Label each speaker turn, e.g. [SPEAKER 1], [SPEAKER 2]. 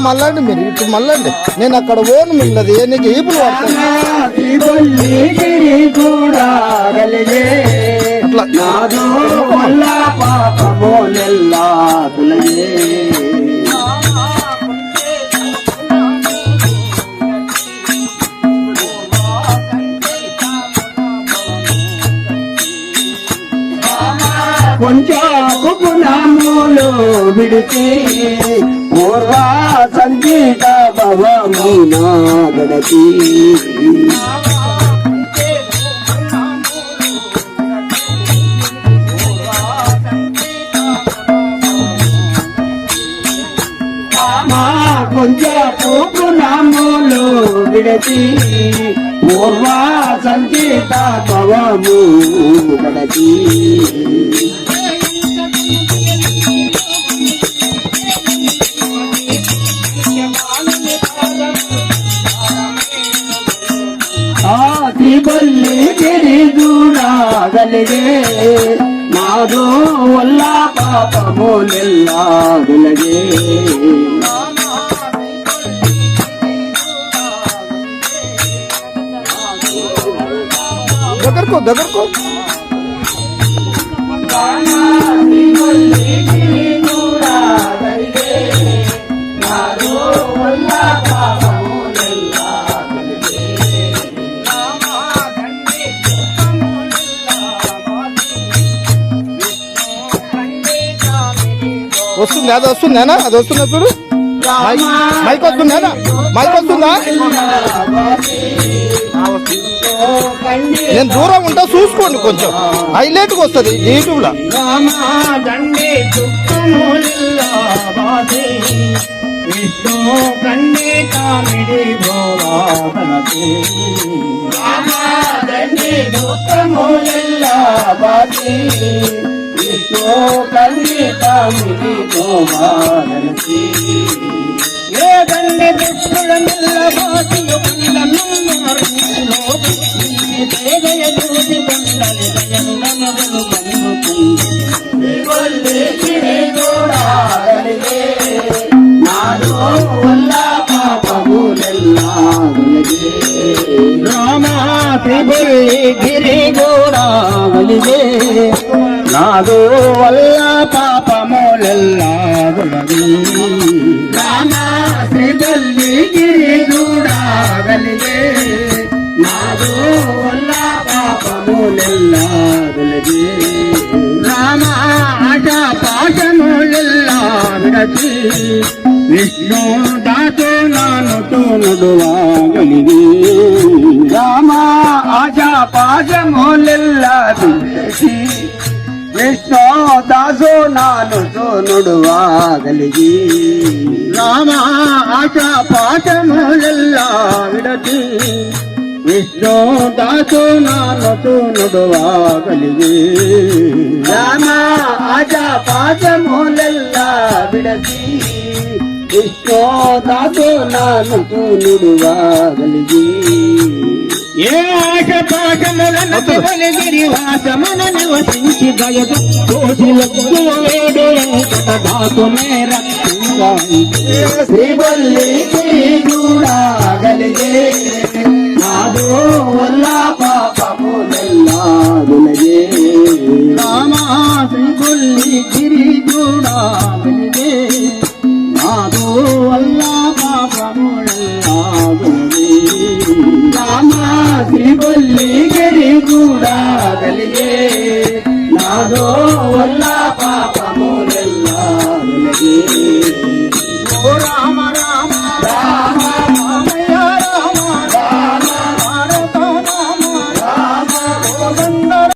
[SPEAKER 1] మళ్ళండి మీరు ఇటు మళ్ళండి నేను అక్కడ ఓను మిగిలది నీకు ఈపులు పడతాను
[SPEAKER 2] ఈ బొల్లి గిరి కూడా గలిగే
[SPEAKER 1] అట్లా
[SPEAKER 2] నాదో కొంచెపు గుణములు విడిచి పూర్వ సంగీత పవము గడచి దూరాగలిగే నాదో వల్ల పాపములెల్లా వెలగే
[SPEAKER 1] దగ్గరకో దగ్గరకో వస్తుంది? అది వస్తుందేనా? అది వస్తుందా చూడు? Mic mic వస్తుందేనా? మైక్ వస్తుందా? నేను దూరం ఉంటా చూసుకోండి కొంచెం. హైలైట్గా వస్తుంది
[SPEAKER 2] యూట్యూబ్లో. విష్ణు కండే కామిడి భోవాదనతే దండే దుఃఖముల్లాబాదే విష్ణు కండే కామిడి భోవాదనతే ఏ దండే దుఃఖుల నిల్లబాసియు కండను మరణిలో జయ గిరి గోడాగలిగే నాదో వల్ల పాపములెల్లా గులగి గిరి గోడాగలిగే నాదో వల్ల పాపములెల్లా గులగి రామ ఆట పాశములెల్లా విడచి విష్ణు దాతో నానుతో నడువాగలిగి రామ ఆశ పాశములెల్లా విడచి కృష్ణో దాసో నానుతో నడువాగలిగి రామ ఆశ పాఠములెల్లా విడతి. విష్ణు దాసు నాన్నతో నుడువాగలిగి రామ ఆశ పాఠములెల్లా విడతి. విష్ణు దాసు నాన్నతో నుడువాగలిగి ఏ ఆశ పాశములను బలిగిరి వాసమున నివసించి దయదు కోసిలకు వేడు దాసు మేర శ్రీబల్లి చూడగలిగే నాదో వల్ల పాపములెల్లా వినగే రామా శ్రీబల్లి గిరి చూడగలిగే రామా శ్రీబల్లి గిరి చూడగలిగే నాదో వల్ల